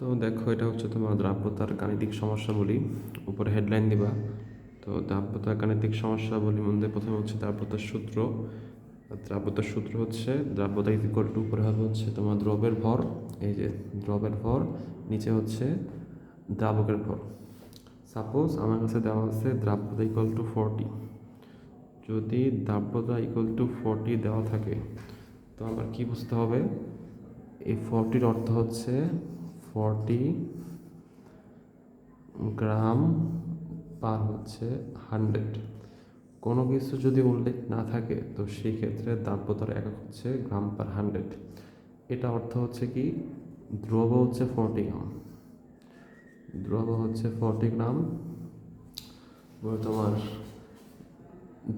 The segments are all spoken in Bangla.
তো দেখো, এটা হচ্ছে তোমার দ্রাব্যতার গাণিতিক সমস্যা বলি উপরে হেডলাইন দিবা। তো দ্রাব্যতার গাণিতিক সমস্যা বলি মধ্যে প্রথমে হচ্ছে দ্রাব্যতার সূত্র। দ্রাব্যতার সূত্র হচ্ছে, দ্রাব্যতা ইকুয়াল টু উপরে হবে হচ্ছে তোমার দ্রবের ভর। এই যে দ্রবের ভর, নিচে হচ্ছে দ্রাবকের ভর। সাপোজ আমার কাছে দেওয়া আছে দ্রাব্যতা ইকুয়াল টু ফর্টি যদি দ্রাব্যতা ইকুয়াল টু ফর্টি দেওয়া থাকে, তো আমার কি বুঝতে হবে? এই ফর্টির অর্থ হচ্ছে ফর্টি গ্রাম পার হচ্ছে হান্ড্রেড কোনো কিছু যদি উল্লেখ না থাকে, তো সেই ক্ষেত্রে দ্রাব্যতার একক হচ্ছে গ্রাম পার হান্ড্রেড এটা অর্থ হচ্ছে কি? দ্রব হচ্ছে ফর্টি গ্রাম দ্রব হচ্ছে ফর্টি গ্রাম তোমার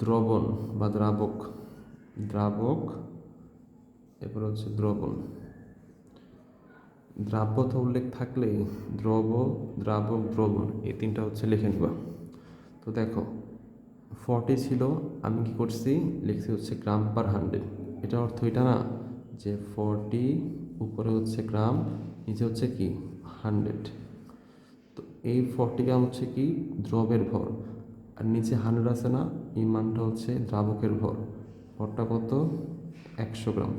দ্রবণ বা দ্রাবক। দ্রাবক, এরপর হচ্ছে দ্রবণ। দ্রাব্যতা উল্লেখ থাকলে দ্রব দ্রাবক দ্রবণ, এই তিনটা হচ্ছে লিখে নিবা। তো দেখো ফর্টি ছিল, আমি কি করছি? লিখছি হচ্ছে গ্রাম পার হান্ড্রেড এটা অর্থ এটা না, যে ফর্টি উপরে হচ্ছে গ্রাম নিচে হচ্ছে কি? হান্ড্রেড তো এই ফর্টি গ্রাম হচ্ছে কি? দ্রবের ভর। আর নিচে হান্ড্রেড আছে না, এই মানটা হচ্ছে দ্রাবকের ভর। ভরটা কত? একশো গ্রাম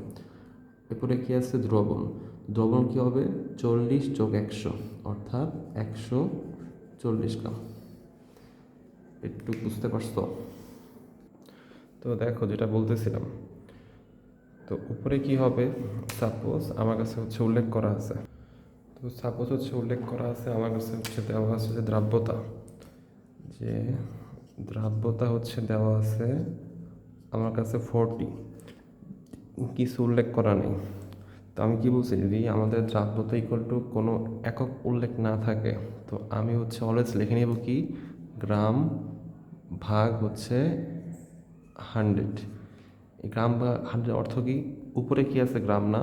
এরপরে কি আছে? দ্রবণ। দ্রবণ কি হবে? চল্লিশ যোগ একশো, অর্থাৎ একশো চল্লিশ গ্রাম। একটু বুঝতে পারছ? তো দেখো, যেটা বলতেছিলাম, তো উপরে কি হবে? সাপোজ আমার কাছে হচ্ছে উল্লেখ করা আছে। তো সাপোজ হচ্ছে উল্লেখ করা আছে, আমার কাছে হচ্ছে দেওয়া আছে যে দ্রাব্যতা। যে দ্রাব্যতা হচ্ছে দেওয়া আছে, আমার কাছে ফোরটি কিছু উল্লেখ করা নেই। তো আমি কি বলছি, যদি আমাদের দ্রাব্যতা ইকুয়াল টু কোনো একক উল্লেখ না থাকে, তো আমি হচ্ছে অলওয়েজ লিখে নেব কি? গ্রাম ভাগ হচ্ছে হান্ড্রেড এই গ্রাম বা হান্ড্রেড অর্থ কি? উপরে কি আছে গ্রাম না?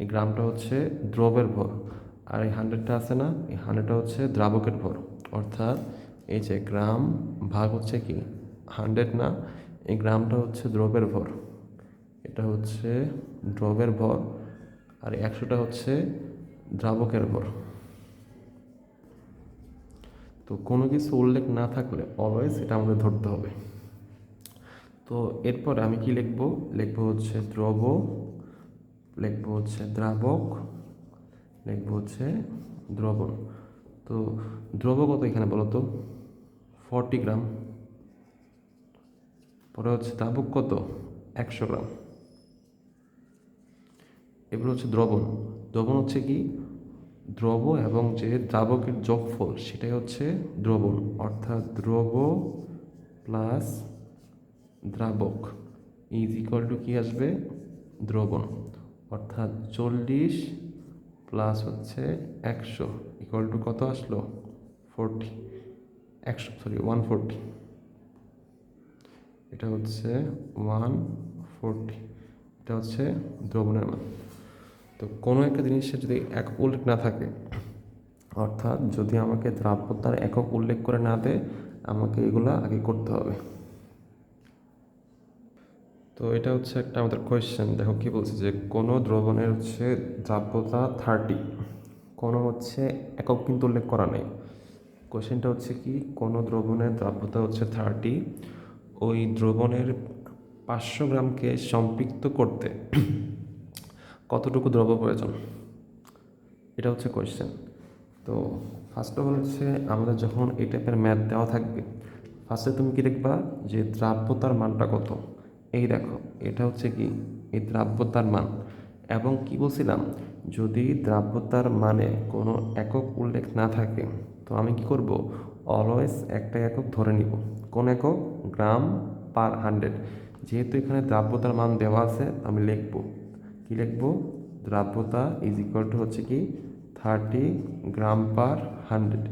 এই গ্রামটা হচ্ছে দ্রবের ভর, আর এই হান্ড্রেডটা আছে না? এই হান্ড্রেডটা হচ্ছে দ্রাবকের ভর। অর্থাৎ এই যে গ্রাম ভাগ হচ্ছে কি? হান্ড্রেড না? এই গ্রামটা হচ্ছে দ্রবের ভর। এটা হচ্ছে দ্রবের ভর। আর একশোটা হচ্ছে দ্রাবকের ভর তো কোনো কিছু উল্লেখ না থাকলে অলওয়েজ এটা আমাদের ধরতে হবে। তো এরপর আমি কি লিখব? লিখব হচ্ছে দ্রব, লিখব হচ্ছে দ্রাবক, লিখব হচ্ছে দ্রবণ। তো দ্রব কত এখানে বলো তো ফর্টি গ্রাম। পরে হচ্ছে দ্রাবক কত? একশো গ্রাম। এবার হচ্ছে দ্রবণ। দ্রবণ হচ্ছে কি? দ্রব এবং যে দ্রাবকের যোগফল, সেটাই হচ্ছে দ্রবণ। অর্থাৎ দ্রব প্লাস দ্রাবক ইজ ইকুয়াল টু কী আসবে? দ্রবণ। অর্থাৎ চল্লিশ প্লাস হচ্ছে একশো। ইকুয়াল টু কত আসলো? ফোরটি একশো সরি ওয়ান ফোরটি এটা হচ্ছে ওয়ান ফোরটি এটা হচ্ছে দ্রবণের মান। তো কোনো একটা জিনিসের যদি একক উল্লেখ না থাকে, অর্থাৎ যদি আমাকে দ্রাব্যতার একক উল্লেখ করে না দেয়, আমাকে এগুলো আগে করতে হবে। তো এটা হচ্ছে একটা আমাদের কোয়েশ্চেন দেখো কি বলছে যে, কোনো দ্রবণের হচ্ছে দ্রাব্যতা থার্টি কোনো হচ্ছে একক কিন্তু উল্লেখ করা নেই। কোয়েশ্চেনটা হচ্ছে কি, কোনো দ্রবণের দ্রাব্যতা হচ্ছে থার্টি ওই দ্রবণের পাঁচশো গ্রামকে সম্পৃক্ত করতে কতটুকু দ্রব্য প্রয়োজন? এটা হচ্ছে কোয়েশ্চেন তো ফার্স্ট অফ অল হচ্ছে আমাদের যখন এই টাইপের ম্যাথ দেওয়া থাকবে ফার্স্টে তুমি কি দেখবা? যে দ্রাব্যতার মানটা কত? এই দেখো, এটা হচ্ছে কি? এই দ্রাব্যতার মান। এবং কি বলছিলাম? যদি দ্রাব্যতার মানে কোনো একক উল্লেখ না থাকে, তো আমি কি করব? অলওয়েজ একটা একক ধরে নিব। কোন একক? গ্রাম পার হান্ড্রেড যেহেতু এখানে দ্রাব্যতার মান দেওয়া আছে, আমি লিখব। কি লিখব? দ্রাব্যতা ইজ ইকুয়াল টু হচ্ছে কি থার্টি গ্রাম পার হান্ড্রেড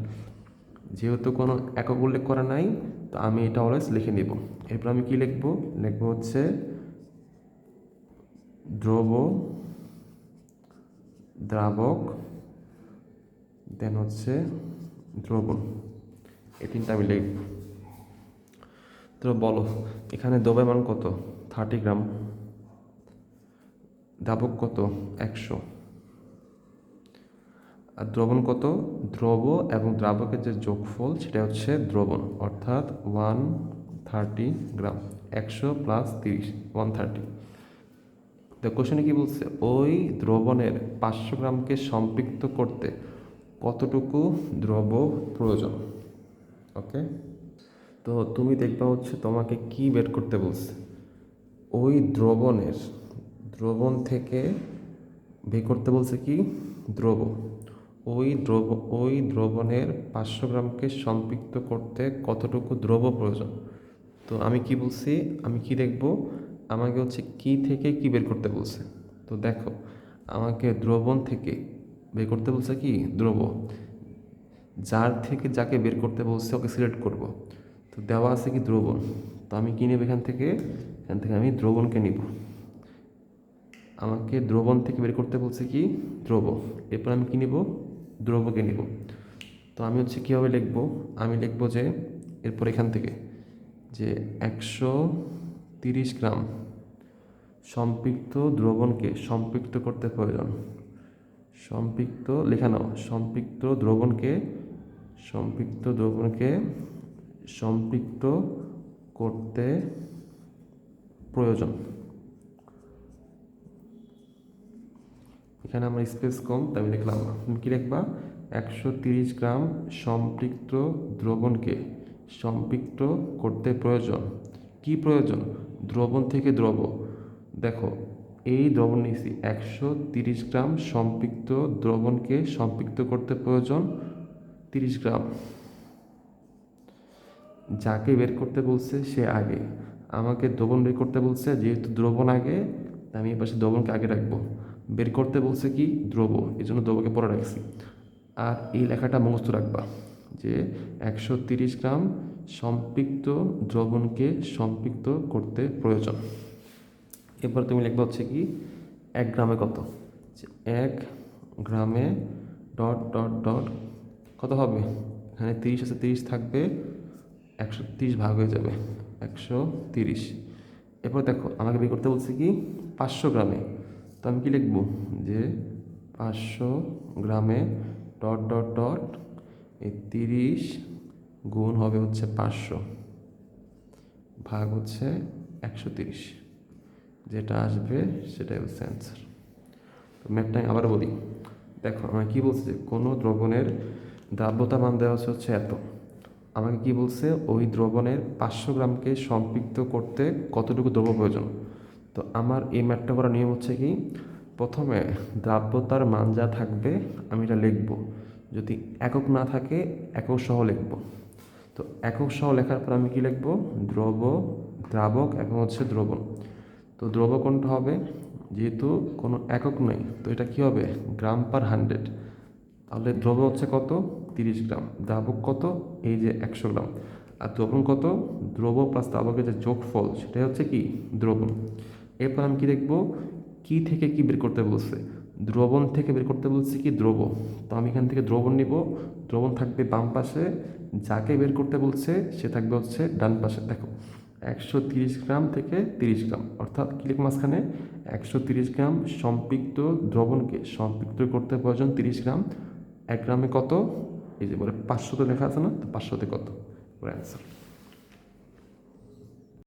যেহেতু কোনো একক উল্লেখ করা নাই, তো আমি এটা অলওয়েজ লিখে নিব। এরপর আমি কি লিখব? লিখব হচ্ছে দ্রব দ্রাবক দেন হচ্ছে দ্রবণ। এই তিনটা আমি লিখব। তো বলো, এখানে দ্রবের মান কত? থার্টি গ্রাম দ্রাবক কত? একশো। আর দ্রবণ কত? দ্রব এবং দ্রাবকের যে যোগফল সেটা হচ্ছে দ্রবণ, অর্থাৎ ওয়ান থার্টি গ্রাম, একশো প্লাস তিরিশ, ওয়ান থার্টি। তো কোশ্চেনে কী বলছে? ওই দ্রবণের পাঁচশো গ্রামকে সম্পৃক্ত করতে কতটুকু দ্রব প্রয়োজন? ওকে তো তুমি দেখবা হচ্ছে তোমাকে কি বের করতে বলছে? ওই দ্রবণের দ্রবণ থেকে বের করতে বলছে কি? দ্রব। ওই দ্রব, ওই দ্রবণের পাঁচশো গ্রামকে সম্পৃক্ত করতে কতটুকু দ্রব প্রয়োজন? তো আমি কি বলছি? আমি কি দেখব? আমাকে হচ্ছে কি থেকে কি বের করতে বলছে? তো দেখো, আমাকে দ্রবণ থেকে বের করতে বলছে কি? দ্রব। যার থেকে যাকে বের করতে বলছে, ওকে সিলেক্ট করব। তো দেওয়া আছে কি দ্রবণ? তো আমি কি নেব এখান থেকে? এখান থেকে আমি দ্রবণকে নিব। আমাকে দ্রবণ থেকে বের করতে বলছে কি? দ্রব। এরপর আমি কি নিব? দ্রবকে নিব। তো আমি হচ্ছে কীভাবে লিখব? আমি লিখব যে, এরপর এখান থেকে, যে একশো তিরিশ গ্রাম সম্পৃক্ত দ্রবণকে সম্পৃক্ত করতে প্রয়োজন। সম্পৃক্ত লেখানো সম্পৃক্ত দ্রবণকে সম্পৃক্ত দ্রবণকে সম্পৃক্ত করতে প্রয়োজন। এখানে আমার স্পেস কম, তাই আমি লিখলাম তুমি কী লিখবা? একশো তিরিশ গ্রাম সম্পৃক্ত দ্রবণকে সম্পৃক্ত করতে প্রয়োজন। কি প্রয়োজন? দ্রবণ থেকে দ্রব। দেখো, এই দ্রবণ নিয়েছি। একশো তিরিশ গ্রাম সম্পৃক্ত দ্রবণকে সম্পৃক্ত করতে প্রয়োজন তিরিশ গ্রাম। যাকে বের করতে বলছে, সে আগে। আমাকে দ্রবণ বের করতে বলছে, যেহেতু দ্রবণ আগে আমি এই পাশে দ্রবণকে আগে রাখব। বের করতে বলছে কি? দ্রব এই জন্য দ্রবকে পরে রাখছি। আর এই লেখাটা মুখস্থ রাখবা যে একশো তিরিশ গ্রাম সম্পৃক্ত দ্রবণকে সম্পৃক্ত করতে প্রয়োজন। এরপর তুমি লিখবা হচ্ছে কি, এক গ্রামে কত? এক গ্রামে ডট ডট ডট কত হবে? এখানে তিরিশ আছে, তিরিশ থাকবে, একশো তিরিশ ভাগ হয়ে যাবে, একশো তিরিশ। এরপর দেখো, আমাকে বের করতে বলছে কি, পাঁচশো গ্রামে। তো আমি কি লিখব? যে পাঁচশো গ্রামে ডট ডট ডট এই তিরিশ গুণ হবে হচ্ছে পাঁচশো ভাগ হচ্ছে একশো তিরিশ। যেটা আসবে সেটাই হচ্ছে অ্যান্সার তো ম্যাপটা আবার বলি। দেখো আমাকে কী বলছে কোনো দ্রবণের দ্রাব্যতা মান দেওয়া হচ্ছে হচ্ছে এত। আমাকে কি বলছে? ওই দ্রবণের পাঁচশো গ্রামকে সম্পৃক্ত করতে কতটুকু দ্রব্য প্রয়োজন? তো আমার এই ম্যাটটা করার নিয়ম হচ্ছে কি? প্রথমে দ্রাব্যতার মান যা থাকবে আমি এটা লিখব। যদি একক না থাকে, একক সহ লিখব। তো একক সহ লেখার পর আমি কি লিখব? দ্রব, দ্রাবক এবং হচ্ছে দ্রবণ। তো দ্রব কোনটা হবে? যেহেতু কোনো একক নেই, তো এটা কি হবে? Gram per hundred. তাহলে দ্রব হচ্ছে কত? তিরিশ গ্রাম। দ্রাবক কত? এই যে একশো গ্রাম। আর দ্রবণ কত? দ্রব প্লাস দ্রাবকের যে যোগফল, সেটাই হচ্ছে কি? দ্রবণ। এরপর আমি কি দেখব? কি থেকে কি বের করতে বলছে? দ্রবণ থেকে বের করতে বলছে কি দ্রব? তো আমি এখান থেকে দ্রবণ নিব। দ্রবণ থাকবে বাম পাশে। যাকে বের করতে বলছে, সে থাকবে হচ্ছে ডান পাশে। দেখো, একশো তিরিশ গ্রাম থেকে তিরিশ গ্রাম। অর্থাৎ ক্লিক মাঝখানে? একশো তিরিশ গ্রাম সম্পৃক্ত দ্রবণকে সম্পৃক্ত করতে প্রয়োজন তিরিশ গ্রাম। এক গ্রামে কত? এই যে বলে পাঁচশোতে লেখা আছে না? তো পাঁচশোতে কত? অ্যান্সার